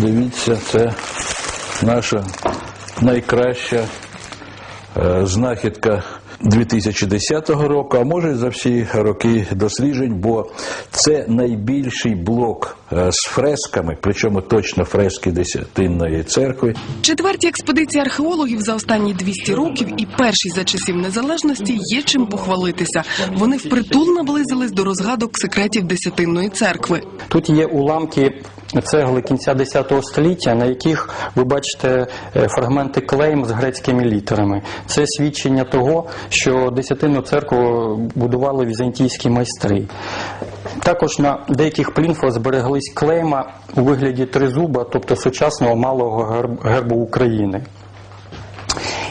Дивіться, це наша найкраща е, знахідка 2010 року, а може за всі роки досліджень, бо це найбільший блок е, з фресками, причому точно фрески Десятинної церкви. Четвертій експедиції археологів за останні 200 років і першій за часів незалежності є чим похвалитися. Вони впритул наблизились до розгадок секретів Десятинної церкви. Тут є уламки цегли кінця X століття, на яких ви бачите е, фрагменти клейм з грецькими літерами. Це свідчення того, що десятину церкву будували візантійські майстри. Також на деяких плінфах збереглись клейма у вигляді тризуба, тобто сучасного малого гербу України.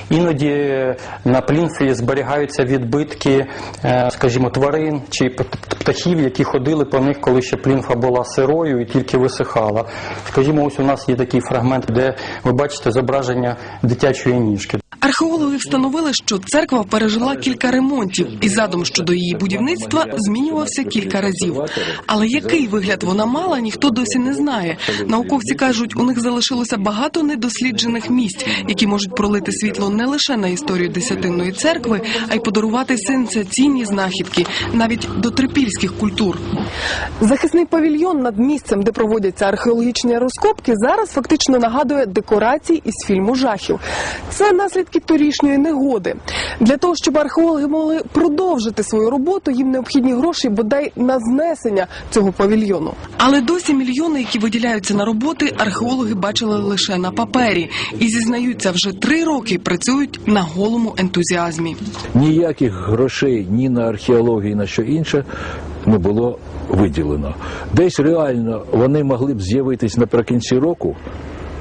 Іноді на плінфі зберігаються відбитки, е, скажімо, тварин чи пт- птахів, які ходили по них, коли ще плінфа була сирою і тільки висихала. Скажімо, ось у нас є такий фрагмент, де ви бачите зображення дитячої ніжки. Археологи встановили, що церква пережила кілька ремонтів, і задум щодо її будівництва змінювався кілька разів. Але який вигляд вона мала, ніхто досі не знає. Науковці кажуть, у них залишилося багато недосліджених місць, які можуть пролити світло не лише на історію десятинної церкви, а й подарувати сенсаційні знахідки навіть до трипільських культур. Захисний павільйон над місцем, де проводяться археологічні розкопки, зараз фактично нагадує декорації із фільму жахів. Це наслідки торішньої негоди. Для того, щоб археологи могли продовжити свою роботу, їм необхідні гроші бодай на знесення цього павільйону. Але досі мільйони, які виділяються на роботи, археологи бачили лише на папері і зізнаються, вже три роки працюють на голому ентузіазмі. Ніяких грошей ні на археологію, на що інше не було виділено. Десь реально вони могли б з'явитись наприкінці року.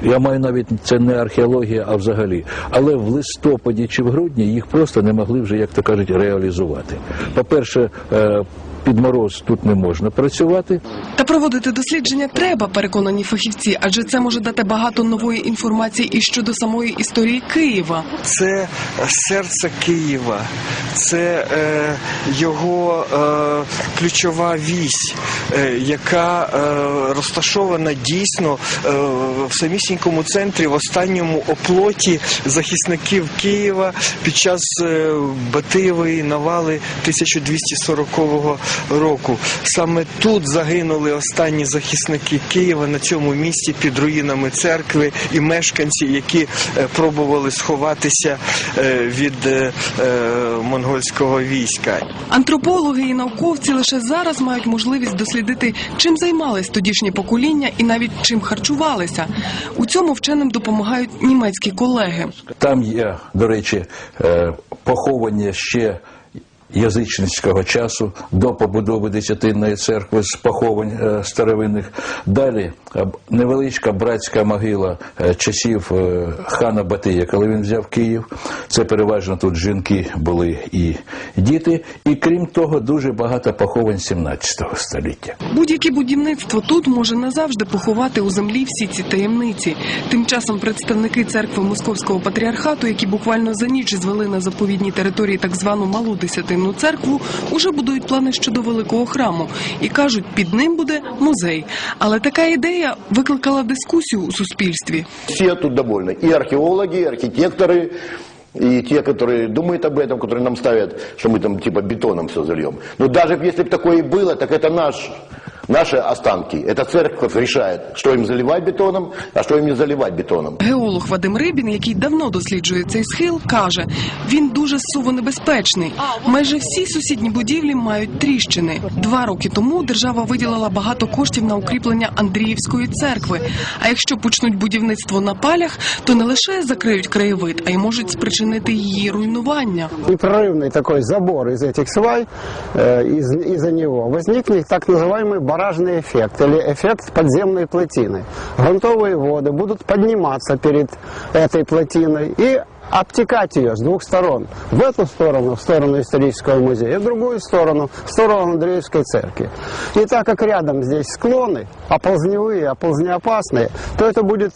Я маю навіть це не археологія, а взагалі. Але в листопаді чи в грудні їх просто не могли вже, як то кажуть, реалізувати. По-перше, е, під мороз тут не можна працювати. Та проводити дослідження треба, переконані фахівці, адже це може дати багато нової інформації і щодо самої історії Києва. це серце Києва, це е, його е, ключова вісь, е, яка е, розташована дійсно е, в самісінькому центрі, в останньому оплоті захисників Києва під час е, Батиєвої навали 1240 року. Саме тут загинули останні захисники Києва на цьому місці під руїнами церкви і мешканці, які е, пробували сховатися е, від е, монгольського війська. Антропологи і науковці лише зараз мають можливість дослідити, чим займались тодішнє покоління і навіть чим харчувалися. У цьому вченим допомагають німецькі колеги. Там є, до речі, поховання ще язичницького часу до побудови Десятинної церкви з поховань е, старовинних. Далі е, невеличка братська могила е, часів хана Батия, коли він взяв Київ. Це переважно тут жінки були і діти. І крім того, дуже багато поховань 17 століття. Будь-яке будівництво тут може назавжди поховати у землі всі ці таємниці. Тим часом представники церкви Московського патріархату, які буквально за ніч звели на заповідній території так звану малу десятинну церкву, уже будують плани щодо великого храму і кажуть, під ним буде музей. Але така ідея викликала дискусію у суспільстві. Все тут довольны. И археологи, и архитекторы, и те, которые думают об этом, которые нам ставят, что мы там типа бетоном все зальем. Но даже если бы такое и было, так это наш, наши останки. Это церковь решает, что им заливать бетоном, а что им не заливать бетоном. Геолог Вадим Рибін, який давно досліджує цей схил, каже, він дуже сувонебезпечний. Майже всі сусідні будівлі мають тріщини. Два роки тому держава виділила багато коштів на укріплення Андріївської церкви. А якщо почнуть будівництво на палях, то не лише закриють краєвид, а й можуть спричинити її руйнування. непрерывный такой забор из этих свай, э, из, из-за него возникнет так называемый баражный эффект или эффект подземной плотины. Грунтовые воды будут подниматься перед этой плотиной и обтекать ее с двух сторон. В эту сторону, в сторону исторического музея, и в другую сторону, в сторону Андреевской церкви. И так как рядом здесь склоны, оползневые, оползнеопасные, то это будет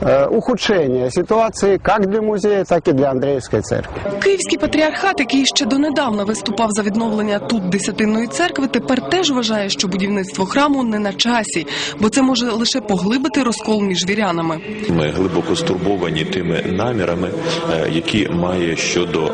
э, ухудшения ситуации как для музея, так и для Андреевской церкви. Київський патріархат, який ще донедавна виступав за відновлення тут десятинної церкви, тепер теж вважає, що будівництво храму не на часі, бо це може лише поглибити розкол між вірянами. Ми глибоко стурбовані тими намірами, е, які має щодо е,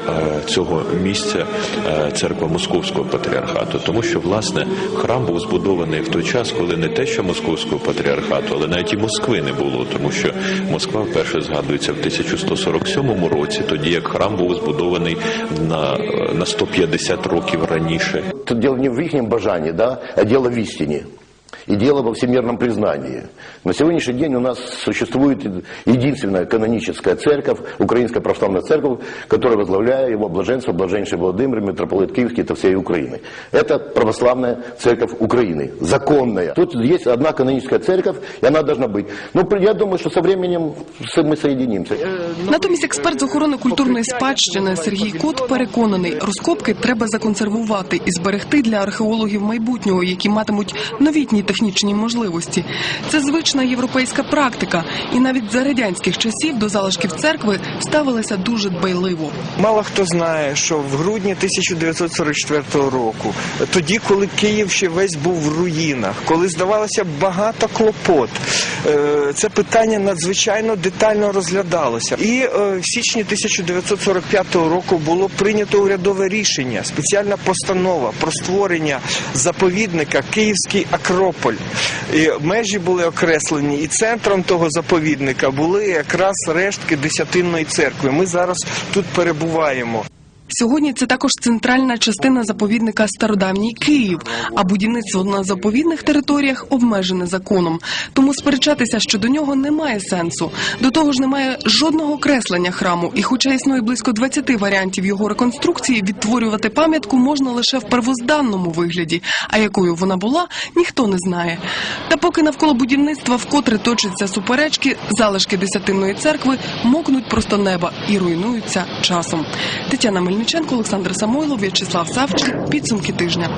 цього місця е, церква Московського патріархату, тому що власне храм був збудований в той час, коли не те, що Московського патріархату, але навіть і Москви не було, тому що Москва вперше згадується в 1147 році, тоді як храм був збудований на, на 150 років раніше. Тут діло не в их бажанні, да, а діло в истине И дело во всемирном признании. На сегодняшний день у нас существует единственная каноническая церковь, Украинская православная церковь, которая возглавляет его блаженство, блаженнейший Владимир, митрополит Киевский, это всей Украины. Это православная церковь Украины, законная. Тут есть одна каноническая церковь, и она должна быть. Ну, я думаю, что со временем мы соединимся. Натомість експерт з охорони культурної спадщини Сергій Кот переконаний, розкопки треба законсервувати і зберегти для археологів майбутнього, які матимуть новітні технічні можливості. Це звична європейська практика, і навіть за радянських часів до залишків церкви ставилися дуже дбайливо. Мало хто знає, що в грудні 1944 року, тоді, коли Київ ще весь був в руїнах, коли здавалося багато клопот, е, це питання надзвичайно детально розглядалося. І е, в січні 1945 року було прийнято урядове рішення, спеціальна постанова про створення заповідника Київський Акрополь. І межі були окреслені, і центром того заповідника були якраз рештки десятинної церкви. Ми зараз тут перебуваємо. Сьогодні це також центральна частина заповідника Стародавній Київ, а будівництво на заповідних територіях обмежене законом. Тому сперечатися щодо нього немає сенсу. До того ж, немає жодного креслення храму, і, хоча існує близько 20 варіантів його реконструкції, відтворювати пам'ятку можна лише в первозданному вигляді. А якою вона була, ніхто не знає. Та поки навколо будівництва вкотре точаться суперечки, залишки десятинної церкви мокнуть просто неба і руйнуються часом. Тетяна Мельниченко, Олександр Самойлов, В'ячеслав Савчин. Підсумки тижня.